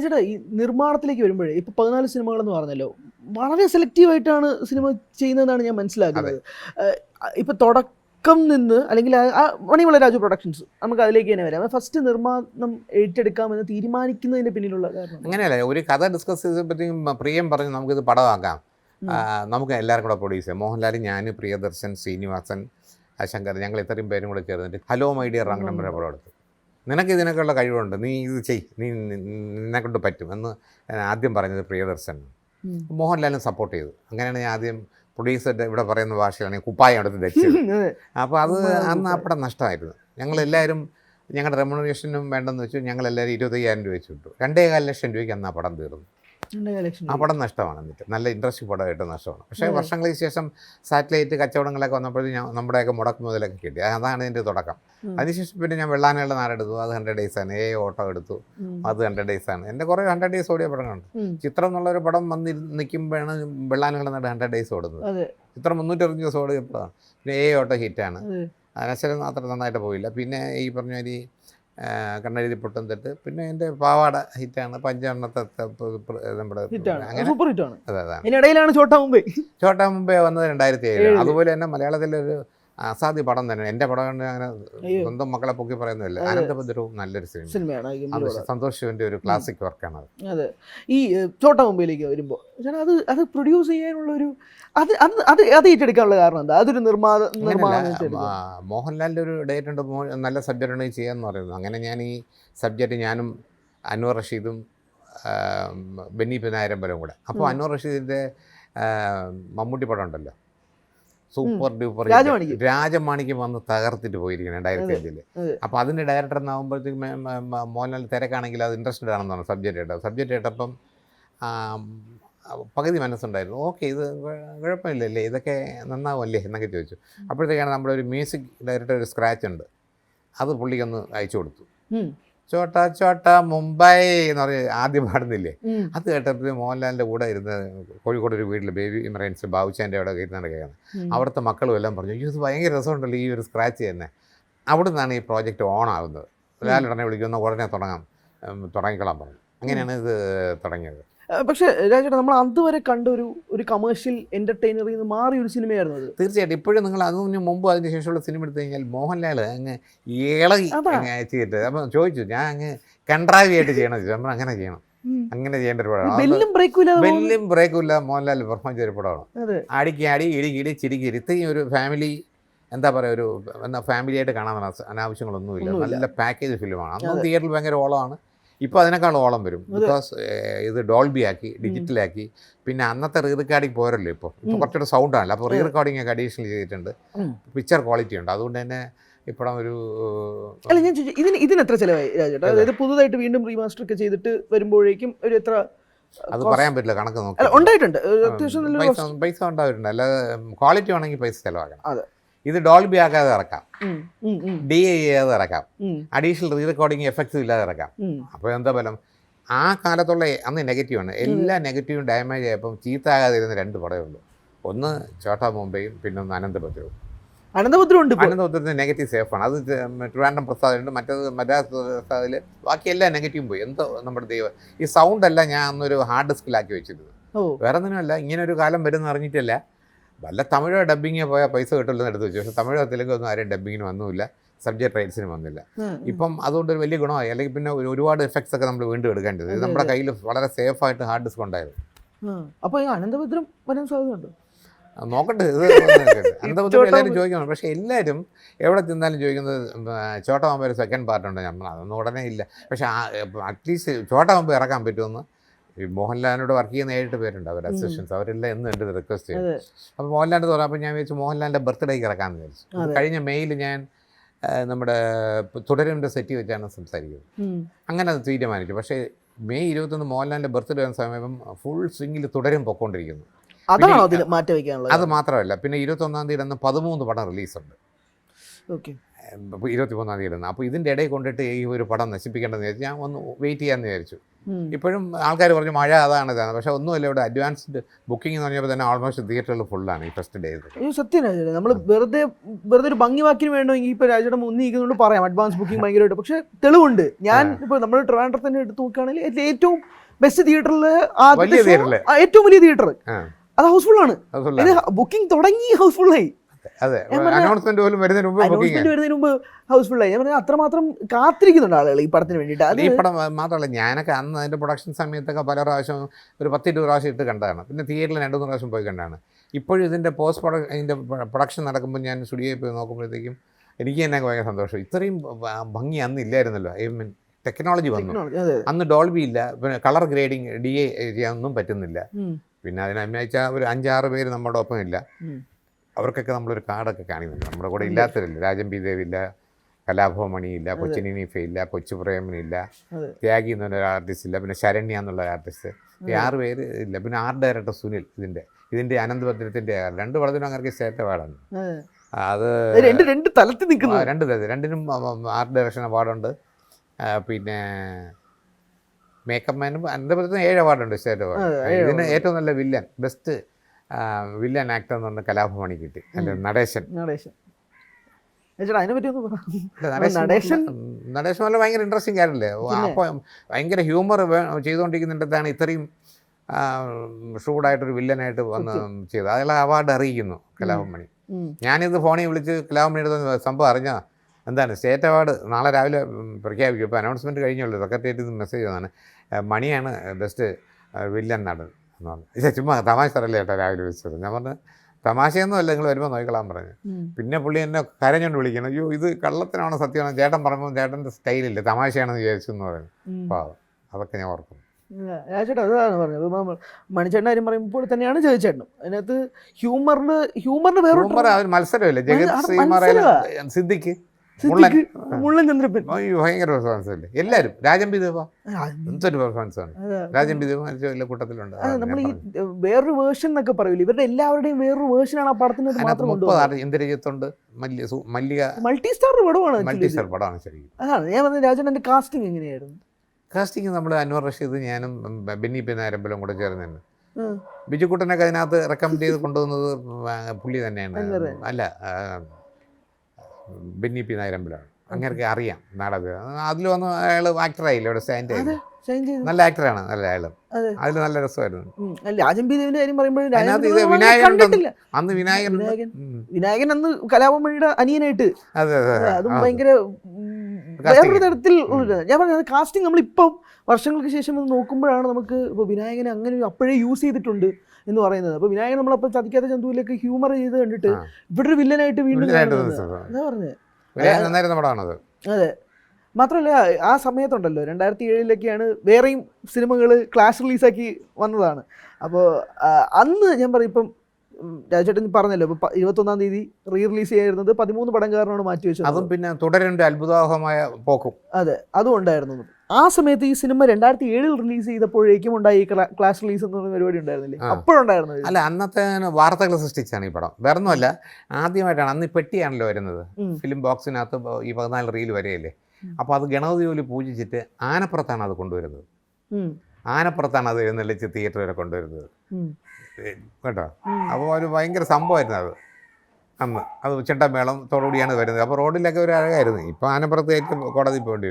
ചേട്ടാ ഈ നിർമ്മാണത്തിലേക്ക് വരുമ്പോഴേ ഇപ്പൊ പതിനാല് സിനിമകൾ എന്ന് പറഞ്ഞല്ലോ വളരെ സെലക്റ്റീവ് ആയിട്ടാണ് സിനിമ ചെയ്യുന്നതെന്നാണ് ഞാൻ മനസ്സിലാക്കുന്നത്. ഇപ്പൊ തുടക്കം നിന്ന് അല്ലെങ്കിൽ മണിമല രാജു പ്രൊഡക്ഷൻസ് നമുക്ക് അതിലേക്ക് തന്നെ വരാം. ഫസ്റ്റ് നിർമ്മാണം ഏറ്റെടുക്കാമെന്ന് തീരുമാനിക്കുന്നതിന്റെ പിന്നിലുള്ള കാരണം അങ്ങനെയല്ല ഒരു കഥ ഡിസ്കസ് ചെയ്തപ്പോഴത്തേക്കും പ്രിയം പറഞ്ഞു നമുക്കിത് പടമാക്കാം. നമുക്ക് എല്ലാവർക്കും കൂടെ പ്രൊഡ്യൂസ് ചെയ്യാം. മോഹൻലാൽ ഞാൻ പ്രിയദർശൻ ശ്രീനിവാസൻ ശങ്കർ ഞങ്ങൾ ഇത്രയും പേരും കൂടെ ചേർന്നിട്ട് ഹലോ മൈ ഡിയർ നമ്പർ പടം എടുത്തു നിനക്ക് ഇതിനൊക്കെയുള്ള കഴിവുണ്ട്. നീ ഇത് ചെയ്. നീ നിന്നെ കൊണ്ട് പറ്റും എന്ന് ആദ്യം പറഞ്ഞത് പ്രിയദർശൻ. മോഹൻലാലും സപ്പോർട്ട് ചെയ്തു. അങ്ങനെയാണ് ഞാൻ ആദ്യം പ്രൊഡ്യൂസർ ഇവിടെ പറയുന്ന ഭാഷയിലാണ് ഈ കുപ്പായം എടുത്ത് ധരിച്ചത്. അപ്പോൾ അത്. അന്ന് അപ്പടം നഷ്ടമായിരുന്നു. ഞങ്ങളെല്ലാവരും ഞങ്ങളുടെ റെമുനറേഷനും വേണ്ടെന്ന് വെച്ചു. ഞങ്ങളെല്ലാവരും ഇരുപത്തയ്യായിരം രൂപ വെച്ച് രണ്ടേകാൽ ലക്ഷം രൂപയ്ക്ക് അന്ന് ആ പടം തീർന്നു. ആ പടം നഷ്ടമാണ് എന്നിട്ട്. നല്ല ഇൻട്രസ്റ്റ് പടമായിട്ട് നഷ്ടമാണ്. പക്ഷേ. വർഷങ്ങൾക്ക് ശേഷം സാറ്റലൈറ്റ് കച്ചവടങ്ങളൊക്കെ വന്നപ്പോഴും ഞാൻ നമ്മുടെയൊക്കെ മുടക്ക് മുതലൊക്കെ കിട്ടി. അതാണ് എന്റെ തുടക്കം. അതിനുശേഷം പിന്നെ ഞാൻ വെള്ളാനയുടെ നാടെടുത്തു അത് ഹൺഡ്രഡ് ഡേയ്സ് ആണ്. ഏ ഓട്ടോ എടുത്തു. അത് ഹൺഡ്രഡ് ഡേയ്സ് ആണ്. എന്റെ കുറേ ഹൺഡ്രഡ് ഡേയ്സ് ഓടിയ പടങ്ങളുണ്ട്. ചിത്രം ചിത്രം എന്നുള്ളൊരു പടം വന്ന് നിൽക്കുമ്പോഴാണ് വെള്ളാനകളുടെ നാട് ഹൺഡ്രഡ് ഡേയ്സ് ഓടുന്നത്. ചിത്രം മുന്നൂറ്ററുപത് ദിവസം ഓടിയപ്പോഴാണ്. പിന്നെ ഏ ഓട്ടോ ഹിറ്റാണ് അനശ്വരം അത്ര നന്നായിട്ട് പോയില്ല. പിന്നെ ഈ പറഞ്ഞ മാതിരി കണ്ണെഴുതി പൊട്ടും തെറ്റ് പിന്നെ എന്റെ പാവാട ഹിറ്റാണ്. പഞ്ചെണ്ണത്തെ നമ്മുടെ അങ്ങനെ അതെ അതാണ്. ഇതിനിടയിലാണ് ചോട്ടാ മുംബൈ. ചോട്ടാ മുംബൈ വന്നത് രണ്ടായിരത്തി ഏഴ്. അതുപോലെ തന്നെ മലയാളത്തിലെ ഒരു അസാധ്യ പടം തന്നെ എന്റെ പടം കൊണ്ട് അങ്ങനെ. സ്വന്തം മക്കളെ പൊക്കി പറയുന്നില്ല അതെ. അനന്തഭദ്രവും നല്ലൊരു സിനിമ സിനിമയാണ് സന്തോഷിന്റെ അത് സന്തോഷ് ശിവന്റെ ഒരു ക്ലാസിക് വർക്കാണ് അത്. അതെ. ഈ ചോട്ട മുമ്പിലേക്ക് വരുമ്പോൾ ചേട്ടാ അത് അത് പ്രൊഡ്യൂസ് ചെയ്യാനുള്ള ഒരു അത് അത് അത് അത് ഏറ്റെടുക്കാനുള്ള കാരണം എന്താ? അതൊരു അങ്ങനെയല്ല മോഹൻലാലിന്റെ ഒരു ഡേറ്റ് ഉണ്ട്. നല്ല സബ്ജക്റ്റ് ഉണ്ടെങ്കിൽ ചെയ്യാന്ന് പറയുന്നത്. അങ്ങനെ ഞാൻ ഈ സബ്ജക്റ്റ് ഞാനും അൻവർ റഷീദും ബെന്നി പിനാരമ്പലും കൂടെ. അപ്പോൾ അനുവർ അൻവർ റഷീദിന്റെ മമ്മൂട്ടി പടം ഉണ്ടല്ലോ. Super duper രാജമാണിക്ക്. രാജമാണിക്യം വന്ന് തകർത്തിട്ട് പോയിരിക്കണം രണ്ടായിരത്തി അഞ്ചിൽ അപ്പൊ അതിന്റെ ഡയറക്ടർ എന്നാകുമ്പോഴത്തേക്കും മോഹൻലാൽ തിരക്കാണെങ്കിൽ അത് ഇൻട്രസ്റ്റഡ് ആണെന്നാണ് സബ്ജക്റ്റ് കേട്ടത് സബ്ജക്റ്റ് കേട്ടപ്പം പകുതി മനസ്സുണ്ടായിരുന്നു. ഓക്കെ ഇത് കുഴപ്പമില്ലല്ലേ ഇതൊക്കെ നന്നാവുമല്ലേ എന്നൊക്കെ ചോദിച്ചു. അപ്പോഴത്തേക്കാണ് നമ്മുടെ ഒരു മ്യൂസിക് ഡയറക്ടർ ഒരു സ്ക്രാച്ച് ഉണ്ട്. അത് പുള്ളിക്കൊന്ന് അയച്ചു കൊടുത്തു. ചോട്ട ചോട്ട മുംബൈ എന്ന് പറഞ്ഞ് ആദ്യം പാടുന്നില്ലേ? അത് കേട്ടപ്പോൾ മോഹൻലാലിന്റെ കൂടെ ഇരുന്ന് കോഴിക്കോട് ഒരു വീട്ടിൽ ബേബി ഇമറൻസ് ബാബുച്ചാന്റെ അവിടെ ഇരുന്നാണ് കേൾക്കുന്നത്. അവിടുത്തെ മക്കളും എല്ലാം പറഞ്ഞു അയ്യോ ഇത് ഭയങ്കര രസമുണ്ടല്ലോ ഈ ഒരു സ്ക്രാച്ച് തന്നെ. അവിടെ നിന്നാണ് ഈ പ്രോജക്റ്റ് ഓൺ ആകുന്നത് ലാലുടനെ വിളിക്കുന്ന ഉടനെ തുടങ്ങാം തുടങ്ങിക്കളാൻ പറഞ്ഞു. അങ്ങനെയാണ് ഇത് തുടങ്ങിയത്. പക്ഷേ രാജേട്ടാ നമ്മൾ അതുവരെ കണ്ട ഒരു ഒരു കമേഴ്ഷ്യൽ എന്റർടൈനറിൽ നിന്ന് മാറിയ ഒരു സിനിമയായിരുന്നു അത്. തീർച്ചയായിട്ടും. ഇപ്പോഴും നിങ്ങൾ അതിന് മുമ്പ് അതിന് ശേഷമുള്ള സിനിമ എടുത്തു കഴിഞ്ഞാൽ മോഹൻലാൽ അങ്ങ് ഇളകി ചെയ്തിട്ട് അപ്പം ചോദിച്ചു ഞാൻ അങ്ങ് കൺട്രാവി ആയിട്ട് ചെയ്യണം? ചോദിച്ചു. അങ്ങനെ ചെയ്യണം. അങ്ങനെ ചെയ്യേണ്ട ഒരു പടമാണ്. ബെല്ലും ബ്രേക്കും ബെല്ലും ബ്രേക്കും ഇല്ല മോഹൻലാൽ പെർഫോം ചെയ്ത ഒരു പടമാണ്. അടിക്കി അടി ഇടിക്ക് ഇടി ചിരിക്ക്. ഇത്രയും ഒരു ഫാമിലി എന്താ പറയുക ഒരു എന്താ ഫാമിലിയായിട്ട് കാണാൻ അനാവശ്യങ്ങളൊന്നുമില്ല. നല്ല പാക്കേജ് ഫിലിമാണ് അന്ന് തിയേറ്ററിൽ ഭയങ്കര ഓളമാണ്. ഇപ്പോൾ അതിനേക്കാൾ ഓളം വരും. ബിക്കോസ് ഇത് ഡോൾബി ആക്കി ഡിജിറ്റലാക്കി പിന്നെ അന്നത്തെ റീ റെക്കോർഡിംഗ് പോരല്ലോ ഇപ്പോൾ ഇപ്പോൾ. കുറച്ചുകൂടെ സൗണ്ട് ആണല്ലോ. അപ്പോൾ റീ. റെക്കോർഡിംഗ് ഒക്കെ അഡീഷണൽ ചെയ്തിട്ടുണ്ട്. പിക്ചർ ക്വാളിറ്റി ഉണ്ട്. അതുകൊണ്ട് തന്നെ ഇപ്പോഴും ഒരു അല്ല ഞാൻ ഇതിന് ഇതിന് എത്ര ചിലവായി രാജേട്ടാ? അതായത് പുതുതായിട്ട് വീണ്ടും റീമാസ്റ്റർ ഒക്കെ ചെയ്തിട്ട് വരുമ്പോഴേക്കും ഒരു എത്ര അത് പറയാൻ പറ്റില്ല കണക്ക് നോക്കി. ഉണ്ടായിട്ടുണ്ട്. പൈസ ഉണ്ടായിട്ടുണ്ട് അല്ലാതെ ക്വാളിറ്റി വേണമെങ്കിൽ പൈസ ചിലവാക്കണം. അതെ. ഇത് ഡോൾബി ആക്കാതെ ഇറക്കാം. ഡി ഐ ചെയ്യാതെ ഇറക്കാം. അഡീഷണൽ റീ റെക്കോർഡിംഗ് എഫക്ട്സ് ഇല്ലാതെ ഇറക്കാം. അപ്പൊ അപ്പോൾ എന്താ ഫലം? ആ കാലത്തുള്ള അന്ന് നെഗറ്റീവാണ് എല്ലാ നെഗറ്റീവും ഡാമേജ് ആയപ്പം ചീത്ത ആകാതിരുന്ന രണ്ട് പടമേ ഉള്ളൂ. ഒന്ന് ചോട്ടാ മുംബൈയും പിന്നെ ഒന്ന് അനന്തപത്രവും അനന്തപുത്രം ഉണ്ട് അനന്തപത്രത്തിന് നെഗറ്റീവ് സേഫാണ് അത് ട്രിവാൻഡ്രം പ്രസാദുണ്ട് മറ്റേത് മദ്രാസ് പ്രസാദിൽ ബാക്കി എല്ലാ നെഗറ്റീവും പോയി. എന്തോ നമ്മുടെ ദൈവം. ഈ സൗണ്ട് അല്ല ഞാൻ അന്നൊരു ഹാർഡ് ഡിസ്കിലാക്കി വെച്ചിരുന്നത്. വേറെ ഒന്നിനുമല്ല ഇങ്ങനെ ഒരു കാലം വരുന്ന അറിഞ്ഞിട്ടില്ല. വല്ല തമിഴോ ഡബ്ബിങ്ങോ പോയാൽ പൈസ കിട്ടില്ലെന്ന് എടുത്ത് വെച്ചു. പക്ഷേ തമിഴോ തെലുങ്കോ ഒന്നും ആരും ഡബ്ബിങ്ങിന് വന്നുമില്ല. സബ്ജക്ട് റൈറ്റ്സിന് വന്നില്ല. ഇപ്പം അതുകൊണ്ട് ഒരു വലിയ ഗുണമായി. അല്ലെങ്കിൽ പിന്നെ ഒരുപാട് എഫക്ട്സ് ഒക്കെ നമ്മൾ വീണ്ടും എടുക്കേണ്ടത് ഇത് നമ്മുടെ. കയ്യിൽ വളരെ സേഫ് ആയിട്ട് ഹാർഡ് ഡിസ്ക് ഉണ്ടായിരുന്നു. അപ്പോൾ അപ്പൊ ഈ അനന്തപുത്രം വരാൻ സാധ്യതയുണ്ട്? നോക്കട്ടെ. ഇത് ചോട്ടാ എല്ലാവരും. ചോദിക്കണം പക്ഷേ എല്ലാവരും എവിടെ ചെന്നാലും ചോദിക്കുന്നത് ചോട്ടമാമ്പ് ഒരു സെക്കൻഡ് പാർട്ടുണ്ട് നമ്മൾ അതൊന്നും ഉടനെ ഇല്ല. പക്ഷേ അറ്റ്ലീസ്റ്റ് ചോട്ട മുമ്പ് ഇറക്കാൻ പറ്റുമെന്ന് ഈ മോഹൻലാലിനോട് വർക്ക് ചെയ്യുന്ന ഏഴ് പേരുണ്ട് അവർ അസിസ്റ്റൻസ്. അവരെല്ലാം എന്നും എന്റെ റിക്വസ്റ്റ് ചെയ്തു അപ്പോൾ മോഹൻലാലിന്റെ അപ്പോൾ ഞാൻ വിചാരിച്ചു മോഹൻലാലിന്റെ ബർത്ത്ഡേക്ക് ഇറക്കാമെന്ന് വിചാരിച്ചു. കഴിഞ്ഞ മെയിൽ ഞാൻ നമ്മുടെ തുടരുന്ന സെറ്റ് വെച്ചാണ് സംസാരിക്കുന്നത്. അങ്ങനെ അത് തീരുമാനിച്ചു. പക്ഷേ മെയ് ഇരുപത്തൊന്ന് മോഹൻലാലിന്റെ ബർത്ത്ഡേ വരുന്ന സമയം ഫുൾ സ്വിങ്ങിൽ തുടരും പൊക്കോണ്ടിരിക്കുന്നു. അത് മാത്രമല്ല. പിന്നെ ഇരുപത്തൊന്നാം തീയതി അന്ന് പതിമൂന്ന് പടം റിലീസുണ്ട് ഇരുപത്തി മൂന്നാം തീയതി അപ്പോൾ ഇതിന്റെ ഇടയിൽ കൊണ്ടിട്ട് ഈ ഒരു പടം നശിപ്പിക്കേണ്ടതെന്ന് വിചാരിച്ചു ഞാൻ ഒന്ന് വെയിറ്റ് ചെയ്യാമെന്ന് വിചാരിച്ചു. ഇപ്പോഴും ആൾക്കാർ പറഞ്ഞു മഴ അതാണ് ഇതാണ്. പക്ഷെ ഒന്നുമില്ല ഇവിടെ അഡ്വാൻസ്ഡ് ബുക്കിംഗ് എന്ന് പറഞ്ഞപ്പോൾ തന്നെ ഓൾമോസ്റ്റ് തിയേറ്ററിൽ ഫുള്ളാണ് ഈ ഫസ്റ്റ് ഡേ സത്യം രാജേട്ടൻ നമ്മൾ വെറുതെ വെറുതെ ഒരു ഭംഗി വാക്കിന് വേണമെങ്കിൽ ഇപ്പൊ രാജേട്ടൻ മുന്നിൽ പറയാം. അഡ്വാൻസ് ബുക്കിംഗ് ഭയങ്കരമായിട്ട്. പക്ഷെ തെളിവുണ്ട്. ഞാൻ ഇപ്പൊ നമ്മൾ ട്രിവാൻഡ്രത്ത് തന്നെ എടുത്ത് നോക്കുകയാണെങ്കിൽ ഏറ്റവും ബെസ്റ്റ് തിയേറ്ററിൽ ഏറ്റവും വലിയ തിയേറ്റർ അത് ഹൗസ്ഫുൾ ആണ്. ബുക്കിംഗ് തുടങ്ങി ഹൗസ്ഫുൾ ആയി. അതെ. അനൗൺസ്മെന്റ് പോലും വരുന്നതിന് മുമ്പ് ബുക്കിംഗ് അനൗൺസ്മെന്റ് വരുന്നതിന് മുമ്പ് ഹൗസ്ഫുൾ ആയി. ഞാൻ പറഞ്ഞാൽ അത്രമാത്രം കാത്തിരിക്കുന്നുണ്ട് ആളുകൾ ഈ പടത്തിന് വേണ്ടിയിട്ട്. ഈ പടം മാത്രമല്ല ഞാനൊക്കെ അന്ന് അതിന്റെ പ്രൊഡക്ഷൻ സമയത്തൊക്കെ പല പ്രാവശ്യം ഒരു പത്തിരുപത് പ്രാവശ്യം ഇട്ട് കണ്ടതാണ്. പിന്നെ തിയേറ്ററിൽ രണ്ടു മൂന്ന് പ്രാവശ്യം പോയി കണ്ടാണ് ഇപ്പോഴും ഇതിന്റെ പോസ്റ്റ് പ്രൊഡക്ഷൻ ഇതിന്റെ പ്രൊഡക്ഷൻ നടക്കുമ്പോൾ ഞാൻ സ്റ്റുഡിയോയിൽ പോയി നോക്കുമ്പോഴത്തേക്കും എനിക്ക് തന്നെ ഭയങ്കര സന്തോഷം. ഇത്രയും ഭംഗി അന്ന് ഇല്ലായിരുന്നല്ലോ. ഐ മീൻ ടെക്നോളജി വന്നു. അന്ന് ഡോൾബി ഇല്ല. പിന്നെ കളർ ഗ്രേഡിങ് ഡി എ ചെയ്യാനൊന്നും പറ്റുന്നില്ല. പിന്നെ അതിനെ അഭിനയിച്ച ഒരു അഞ്ചാറ് പേര് നമ്മുടെ ഒപ്പം ഇല്ല. അവർക്കൊക്കെ നമ്മളൊരു കാർഡൊക്കെ കാണിക്കുന്നുണ്ട്. നമ്മുടെ കൂടെ ഇല്ലാത്തവരില്ല. രാജൻ പി ദേവില്ല കലാഭവമണിയില്ല കൊച്ചിൻ ഇല്ല കൊച്ചു പ്രേമനില്ല. ത്യാഗി എന്നൊരു ആർട്ടിസ്റ്റ് ഇല്ല. പിന്നെ ശരണ്യ എന്നുള്ള ആർട്ടിസ്റ്റ് ഈ ആറ് പേര് ഇല്ല. പിന്നെ ആർ ഡയറക്ടർ സുനിൽ ഇതിന്റെ ഇതിന്റെ അനന്തപദ്രത്തിന്റെ രണ്ട് പടത്തിനും അങ്ങനെ സ്റ്റേറ്റ് അവാർഡാണ് അതെ. രണ്ട് രണ്ട് തലത്തിൽ നിൽക്കുന്നു. രണ്ട് തലത്തിൽ. രണ്ടിനും ആർ ഡയറക്ഷൻ അവാർഡുണ്ട്. പിന്നെ മേക്കപ്പ് മാനും അനന്തപുരത്തിന് ഏഴ് അവാർഡുണ്ട് സ്റ്റേറ്റ് അവാർഡ് ഇതിന് ഏറ്റവും നല്ല വില്ലൻ ബെസ്റ്റ് വില്ലൻ ആക്ടർ എന്ന് പറഞ്ഞ കലാഭവണി കിട്ടി. അല്ല നടേശൻ. നടേശൻ. നടേശൻ നടേശൻ- നല്ല ഭയങ്കര ഇൻട്രസ്റ്റിംഗ് കാര്യമല്ലേ അപ്പോൾ ഭയങ്കര ഹ്യൂമർ ചെയ്തുകൊണ്ടിരിക്കുന്നിടത്താണ് ഇത്രയും ഷൂഡായിട്ടൊരു വില്ലനായിട്ട് വന്ന് ചെയ്തത്. അതെല്ലാം അവാർഡ് അറിയിക്കുന്നു കലാഭമണി. ഞാനിത് ഫോണിൽ വിളിച്ച് കലാഭമണിയുടെ സംഭവം അറിഞ്ഞാൽ എന്താണ് സ്റ്റേറ്റ് അവാർഡ് നാളെ രാവിലെ പ്രഖ്യാപിക്കും. ഇപ്പോൾ അനൗൺസ്മെന്റ് കഴിഞ്ഞുള്ളൂ സെക്രട്ടേറിയറ്റിൽ നിന്ന് മെസ്സേജ് വന്നാണ് മണിയാണ് ബെസ്റ്റ് വില്ലൻ നടൻ. എന്ന് പറഞ്ഞു. ഇത് ചുമ്മാ തമാശ തരല്ലേ ചേട്ടാ രാവിലെ വിളിച്ചത്. ഞാൻ പറഞ്ഞു തമാശയൊന്നും അല്ല നിങ്ങൾ വരുമ്പോൾ നോക്കിക്കളാൻ പറഞ്ഞു. പിന്നെ പുള്ളി എന്നെ കരഞ്ഞുകൊണ്ട് വിളിക്കണം അയ്യോ ഇത് കള്ളത്തിനാണോ സത്യമാണോ? ചേട്ടൻ പറയുമ്പോൾ ചേട്ടന്റെ സ്റ്റൈലില്ല തമാശയാണെന്ന് വിചാരിച്ചു എന്ന് പറഞ്ഞു അപ്പോൾ അതൊക്കെ ഞാൻ ഓർക്കുന്നു. ചേട്ടാ അതാണ് പറഞ്ഞത്. മണിച്ചേട്ടൻ കാര്യം പറയുമ്പോൾ തന്നെയാണ് ജയിച്ചേട്ടനും അതിനകത്ത് ഹ്യൂമറിന് ഹ്യൂമറിന് വേറെ മത്സരമില്ല? ജഗത് അത് ശ്രീമാർ സിദ്ദിഖ്. ചന്ദ്രപ്പൻ ഭയങ്കര പെർഫോമൻസ് അല്ലേ എല്ലാവരും രാജൻ പി എന്തൊരു പെർഫോമൻസ് ആണ്. രാജൻ പി ദേവ കൂട്ടത്തിലുണ്ട്. നമ്മൾ ഈ വേറൊരു വേർഷൻ എന്നൊക്കെ പറയൂലേ? ഇവരുടെ എല്ലാവരുടെയും വേറൊരു വേർഷനാണ് ആ പടത്തിന് മാത്രം ഇന്ദ്രജിത്തുണ്ട് മല്ലിക സു- മൾട്ടി സ്റ്റാർ പടമാണ് മൾട്ടി സ്റ്റാർ പടമാണ് ശരിക്കും. അതാണ്. ഞാൻ പറഞ്ഞ രാജേട്ടന്റെ കാസ്റ്റിംഗ് എങ്ങനെയായിരുന്നു? കാസ്റ്റിംഗ് നമ്മൾ അൻവർ റഷീദ് ഞാനും ബെന്നി പിന്നാരമ്പലും നാരമ്പലം കൂടെ ചേർന്നുണ്ട് ഉം. ബിജുക്കുട്ടനൊക്കെ അതിനകത്ത് റെക്കമെൻഡ് ചെയ്ത് കൊണ്ടുവന്നത് പുള്ളി തന്നെയാണ്. അല്ല ബെന്നി പി നായരമ്പലമാണ്. അങ്ങനെയൊക്കെ അറിയാം നാടക അതിൽ വന്ന് അയാൾ ആക്ടറായില്ല ഇവിടെ സ്റ്റാൻഡ് ചെയ്തു. നല്ല ആക്ടറാണ് നല്ല അയാൾ അതെ. അതിൽ നല്ല രസമായിരുന്നു. കാര്യം വിനായകൻ അന്ന് വിനായകൻ വിനായകൻ. അന്ന് കലാപമണിയുടെ അനിയനായിട്ട്. അതെ. ഭയങ്കര വേറൊരു തരത്തിൽ ഞാൻ പറഞ്ഞത് കാസ്റ്റിംഗ് നമ്മളിപ്പം വർഷങ്ങൾക്ക് ശേഷം നോക്കുമ്പോഴാണ് നമുക്ക് ഇപ്പോൾ വിനായകനെ അങ്ങനെ അപ്പോഴേ യൂസ് ചെയ്തിട്ടുണ്ട്. എന്ന് പറയുന്നത്. അപ്പോൾ വിനായകൻ നമ്മളപ്പോൾ ചതിക്കാത്ത ചന്തുവിലേക്ക് ഹ്യൂമർ ചെയ്ത് കണ്ടിട്ട് ഇവിടൊരു ഇവിടെ ഒരു വില്ലനായിട്ട് വീണ്ടും. പറഞ്ഞത് അതെ മാത്രമല്ല ആ സമയത്തുണ്ടല്ലോ രണ്ടായിരത്തി ഏഴിലൊക്കെയാണ് വേറെയും സിനിമകൾ ക്ലാഷ് റിലീസാക്കി വന്നതാണ്. അപ്പോൾ അന്ന് ഞാൻ പറയും ഇപ്പം രാജേട്ടൻ പറഞ്ഞല്ലോ ഇപ്പം ഇരുപത്തൊന്നാം തീയതി റീ റിലീസ് ചെയ്യുന്നത് പതിമൂന്ന് പടം കാരണമാണ് മാറ്റി വെച്ചത് അതും പിന്നെ തുടരേണ്ട അത്ഭുതാവഹമായ പോക്കും. അതെ അതും ഉണ്ടായിരുന്നു. ആ സമയത്ത് ഈ സിനിമ രണ്ടായിരത്തി ഏഴിൽ റിലീസ് ചെയ്തപ്പോഴേക്കും ഉണ്ടായി ക്ലാസ് റിലീസ് എന്ന് പറഞ്ഞ പരിപാടി ഉണ്ടായിരുന്നില്ലേ. അപ്പോഴുണ്ടായിരുന്നു. അല്ല അന്നത്തെ വാർത്തകൾ സൃഷ്ടിച്ചാണ് ഈ പടം. വേറെ ഒന്നുമല്ല ആദ്യമായിട്ടാണ് അന്ന് പെട്ടിയാണല്ലോ വരുന്നത്. ഫിലിം ബോക്സിനകത്ത് ഈ പതിനാല് റീൽ വരെയല്ലേ. അപ്പോൾ അത് ഗണപതി ജോലി പൂജിച്ചിട്ട് ആനപ്പുറത്താണ് അത് കൊണ്ടുവരുന്നത്. ആനപ്പുറത്താണ് അത് എഴുന്നള്ളിച്ച് തിയേറ്റർ വരെ കൊണ്ടുവരുന്നത്. കേട്ടോ. അപ്പോൾ ഒരു ഭയങ്കര സംഭവമായിരുന്നു അത്. അന്ന്. അത് ഉച്ചണ്ടമേളം തോടുകൂടിയാണ് വരുന്നത്. അപ്പോൾ റോഡിലൊക്കെ ഒരു അഴകായിരുന്നു. ഇപ്പോൾ ആനപ്പുറത്ത് ഏറ്റവും കോടതി പോകേണ്ടി